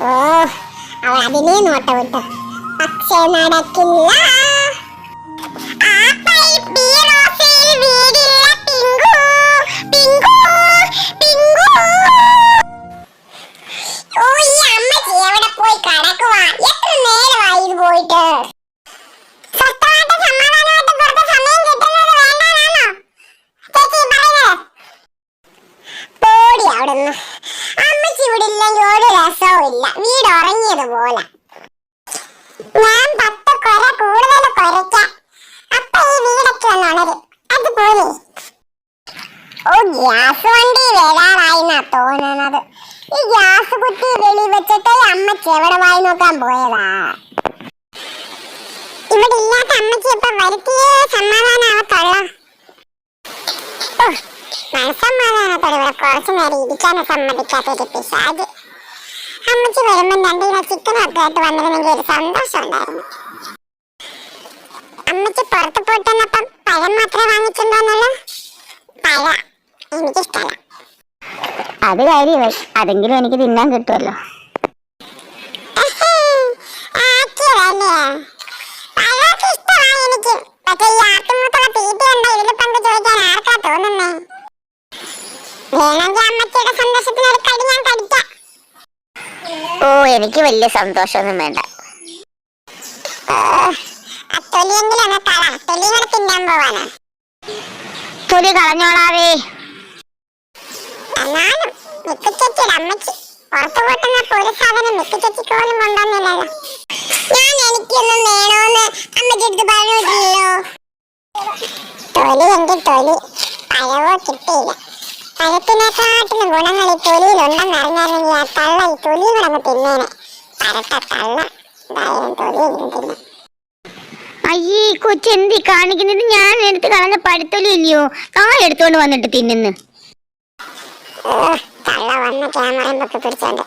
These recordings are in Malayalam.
ഓ അവൾ അതിലേ നോട്ട വിട്ടു. പക്ഷേ നടക്കില്ല. പോടി അവിടുന്ന്. അമ്മച്ചി ഇവിടെ ഇല്ലെങ്കിൽ ഒരു രസവും ഇല്ല വീട് ഉറങ്ങിയതുപോലെ. ഞാൻ പത്ത് കൊര കൂടുതൽ കൊരയ്ക്കാം. അപ്പൊ ഈ വീടൊക്കെ ഒന്ന് ഉണരും. അതുപോലെ ഓ ഗ്യാസ് വണ്ടി വരാറായിന്നാ തോന്നുന്നത് ഈ ഗ്യാസ് കുറ്റി വെളി വെച്ചിട്ട് അമ്മച്ചി എവിടെ വായി നോക്കാൻ പോയതാ? ഇവിടെ ഇല്ലാത്ത അമ്മച്ചി ഇപ്പൊ വരുത്തിയേ സമാധാനാവത്തുള്ളൂ മനസ്സമാധാനത്തോടെ കുറച്ചു നേരം ഇരിക്കാനും സമ്മതിക്കാത്തൊരു പിശാജ്. അമ്മച്ചി വരുമ്പം രണ്ട് കിലോ ചിക്കനും ഒക്കെ ആയിട്ട് വന്നിരുന്നെങ്കിൽ ഒരു സന്തോഷം ഉണ്ടായിരുന്നു. അമ്മച്ചി പുറത്ത് പോയിട്ട് വന്നപ്പം പഴം മാത്രമേ വാങ്ങിച്ചിട്ടുണ്ടോന്നല്ലോ പഴ എനിക്കിഷ്ടമല്ല അത് കാര്യമായി അതെങ്കിലും എനിക്ക് തിന്നാൻ കിട്ടുമല്ലോ. ഓ എനിക്ക് വലിയ സന്തോഷമൊന്നും വേണ്ട. തൊലി കളഞ്ഞോളാവേ. എന്നാലും മിക്കുച്ചേച്ചിയുടെ അമ്മച്ചി പുറത്തു പോട്ടുന്ന ഒരു സാധനം മിക്കുച്ചേച്ചിക്ക് പോലും കൊണ്ടുവന്നില്ലല്ലോ. ഞാൻ എനിക്കൊന്നും വേണോന്ന് അമ്മച്ചി എടുത്ത് പറഞ്ഞിട്ടില്ലല്ലോ. തൊലി എങ്കിൽ തൊലി. പഴവോ കിട്ടിയില്ല. പഴത്തിനെക്കാട്ടിലും ഗുണങ്ങൾ ഈ തൊലിയിലുണ്ടെന്ന് അറിഞ്ഞായിരുന്നെങ്കിൽ ആ തള്ള ഈ തൊലിയും കൂടെ അങ്ങ് തിന്നേനെ. പരട്ട തള്ള. എന്തായാലും തൊലിയെങ്കിലും തിന്നെ അയ്യേ കൊച്ചു എന്തി കാണിക്കുന്നത്? ഞാൻ എടുത്ത് കളഞ്ഞ പഴുത്തൊലി ഇല്ലയോ എടുത്തോണ്ട് വന്നിട്ട് തിന്നുന്നു. ഓ, തള്ള വന്ന പിടിച്ചോണ്ട്.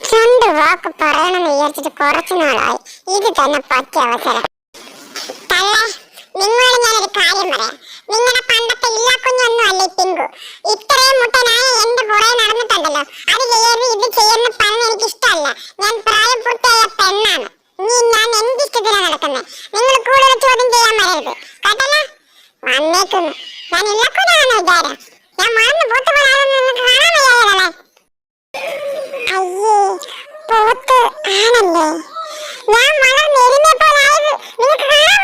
രണ്ട് വാക്ക് പറയണമെന്ന് വിചാരിച്ചിട്ട് കുറച്ചു നാളായി. ഇത് തന്നെ പറ്റിയ അവസരം. തള്ള നിങ്ങളോട് ഞാനൊരു കാര്യം പറയാം. നിങ്ങളുടെ കുഞ്ഞൊന്നും അല്ല ഈ പിങ്കു ഇത്രയും മുട്ടനായ എന്റെ പുറകെ നടന്നിട്ടുണ്ടല്ലോ. അത് ചെയ്യരുത് ഇത് ചെയ്യുന്ന പറഞ്ഞ് എനിക്ക് ഇഷ്ടമല്ല ഞാൻ പ്രായപൂർത്തിയായ പെണ്ണാണ്. നീ ഞാൻ എന്ത് ഇഷ്ടത്തിലാണ് നടക്കുന്നത് നിങ്ങൾ കൂടുതൽ ചോദ്യം ചെയ്യാൻ വരരുത്. കേട്ടല്ലോ? വന്നേക്കുന്നു. ഞാൻ ഇല്ലാക്കുഞ്ഞാണെന്ന് വിചാരം? ഞാൻ മറന്നു പോത്ത് പോലാണെന്ന് നിങ്ങൾക്ക് കാണാൻ വയ്യാതല്ലേ അയ്യേ പോത്ത് ആണല്ലേ? ഞാൻ വളർന്നെരുന്നെ പോലായത് നിങ്ങൾക്ക് കാണാൻ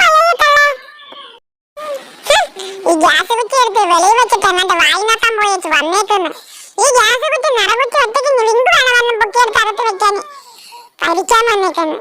കുറ്റി എടുത്ത് വെളിയിൽ വെച്ചിട്ട് എന്നിട്ട് വായി നോക്കാൻ പോയേച്ച് വന്നേക്കുന്നു. ഈ ഗ്യാസ് കുറ്റി നിറകുറ്റി ഒറ്റയ്ക്ക് വിങ്കു വേണം വന്ന് പൊക്കിയെടുത്ത് അകത്ത് വെക്കാൻ. പരിക്കാൻ വന്നേക്കുന്നു.